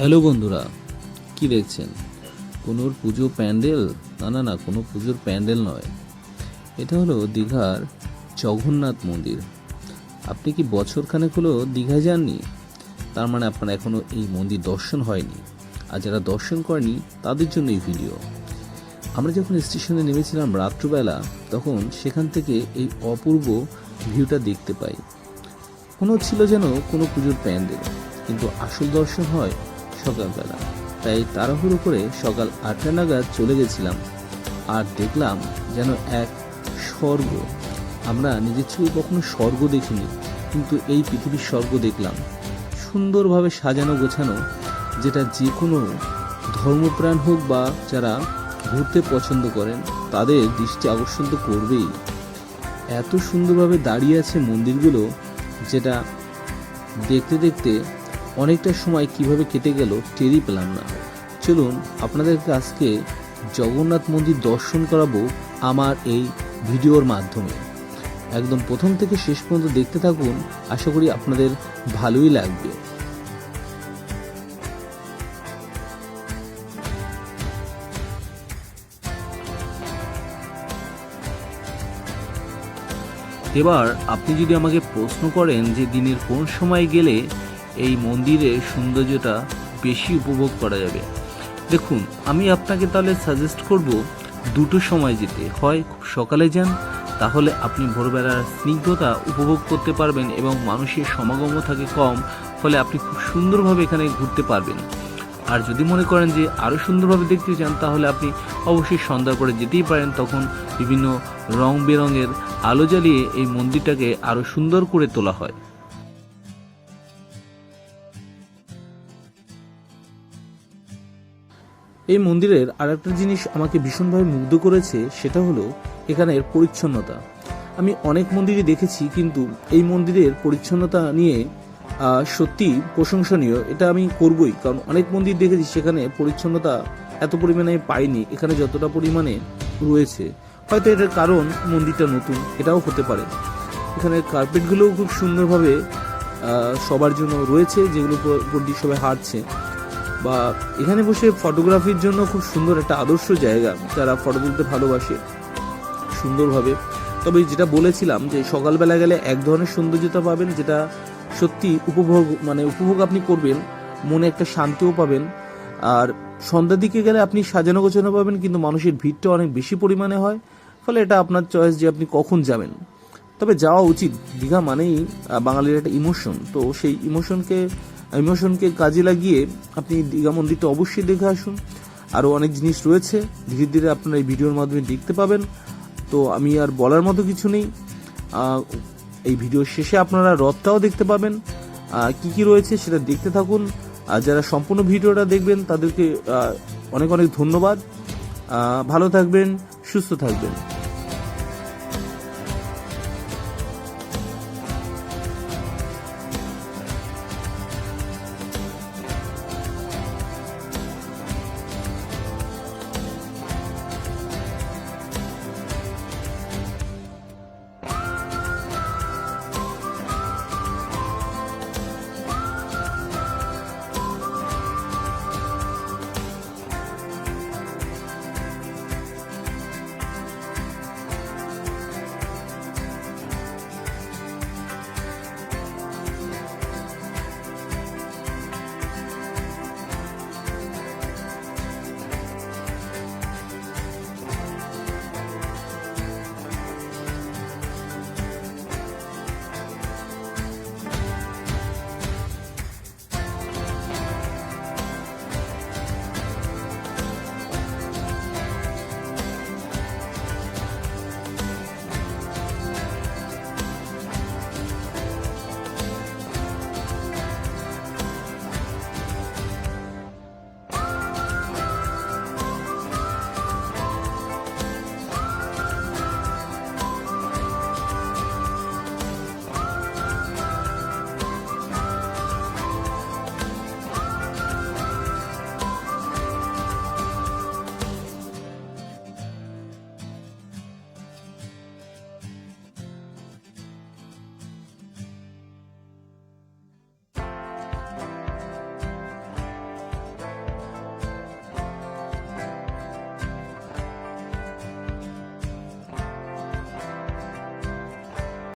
Hello বন্ধুরা, কি দেখছেন? কোনো পুজো প্যান্ডেল? না না না, কোনো পুজোর প্যান্ডেল নয়। এটা হলো দীঘার জগন্নাথ মন্দির। আপনি কি বছরখানেক হলো দীঘায় যাননি? তার মানে আপনার এখনও এই মন্দির দর্শন হয়নি। আর যারা দর্শন করেনি, তাদের জন্য এই ভিডিও। আমরা যখন স্টেশনে নেমেছিলাম রাত্রবেলা, তখন সেখান থেকে এই অপূর্ব ভিউটা দেখতে পাই। মনে হচ্ছিল যেন কোনো পুজোর প্যান্ডেল, কিন্তু আসল দর্শন হয় সকালবেলা তাই তাড়াহুড়ো করে সকাল আটটা নাগাদ চলে গেছিলাম আর দেখলাম যেন এক স্বর্গ। আমরা নিজের চোখে কখনো স্বর্গ দেখিনি, কিন্তু এই পৃথিবীর স্বর্গ দেখলাম। সুন্দরভাবে সাজানো গোছানো, যেটা যে কোনো ধর্মপ্রাণ হোক বা যারা ঘুরতে পছন্দ করেন, তাদের দৃষ্টি আকর্ষণ তো করবেই। এত সুন্দরভাবে দাঁড়িয়ে আছে মন্দিরগুলো, যেটা দেখতে দেখতে অনেকটা সময় কীভাবে কেটে গেল টেরই পেলাম না। চলুন আপনাদেরকে আজকে জগন্নাথ মন্দির দর্শন করাবো আমার এই ভিডিওর মাধ্যমে। একদম প্রথম থেকে শেষ পর্যন্ত দেখতে থাকুন, আশা করি আপনাদের ভালোই লাগবে। এবার আপনি যদি আমাকে প্রশ্ন করেন যে দিনের কোন সময় গেলে এই মন্দিরের সৌন্দর্যটা বেশি উপভোগ করা যাবে। দেখুন, আমি আপনাকে তাহলে সাজেস্ট করব দুটো সময় যেতে। হয় খুব সকালে যান, তাহলে আপনি ভোরবেলার স্নিগ্ধতা উপভোগ করতে পারবেন এবং মানুষের সমাগমও থাকে কম, ফলে আপনি খুব সুন্দরভাবে এখানে ঘুরতে পারবেন। আর যদি মনে করেন যে আরও সুন্দরভাবে দেখতে চান, তাহলে আপনি অবশ্যই সন্ধ্যার পরে যেতেই পারেন। তখন বিভিন্ন রং বেরঙের আলো জ্বালিয়ে এই মন্দিরটাকে আরও সুন্দর করে তোলা হয়। এই মন্দিরের আর একটা জিনিস আমাকে ভীষণভাবে মুগ্ধ করেছে, সেটা হলো এখানের পরিচ্ছন্নতা। আমি অনেক মন্দিরই দেখেছি, কিন্তু এই মন্দিরের পরিচ্ছন্নতা নিয়ে সত্যি প্রশংসনীয়। এটা আমি করবই, কারণ অনেক মন্দির দেখেছি, সেখানে পরিচ্ছন্নতা এত পরিমাণে পাইনি, এখানে যতটা পরিমাণে রয়েছে। হয়তো এটার কারণ মন্দিরটা নতুন, এটাও হতে পারে। এখানে কার্পেটগুলোও খুব সুন্দরভাবে সবার জন্য রয়েছে যেগুলো উপর সবাই হাঁটছে। বা এখানে বসে ফটোগ্রাফির জন্য খুব সুন্দর একটা আদর্শ জায়গা যারা ফটো তুলতে ভালোবাসে, সুন্দরভাবে। তবে যেটা বলেছিলাম যে সকালবেলা গেলে এক ধরনের সৌন্দর্যতা পাবেন যেটা সত্যি উপভোগ মানে উপভোগ আপনি করবেন, মনে একটা শান্তিও পাবেন। আর সন্ধ্যার দিকে গেলে আপনি সাজানো গোছানো পাবেন, কিন্তু মানুষের ভিড়টা অনেক বেশি পরিমাণে হয়, ফলে এটা আপনার চয়েস যে আপনি কখন যাবেন। তবে যাওয়া উচিত, দীঘা মানেই বাঙালির একটা ইমোশন তো সেই ইমোশনকে ইমোশনকে কাজে লাগিয়ে আপনি দীঘা মন্দিরটা অবশ্যই দেখে আসুন। আরও অনেক জিনিস রয়েছে। ধীরে ধীরে আপনারা এই ভিডিওর মাধ্যমে দেখতে পাবেন। তো আমি আর বলার মতো কিছু নেই। এই ভিডিওর শেষে আপনারা রথটাও দেখতে পাবেন। কি কি রয়েছে সেটা দেখতে থাকুন। আর যারা সম্পূর্ণ ভিডিওটা দেখবেন, তাদেরকে অনেক অনেক ধন্যবাদ। ভালো থাকবেন, সুস্থ থাকবেন।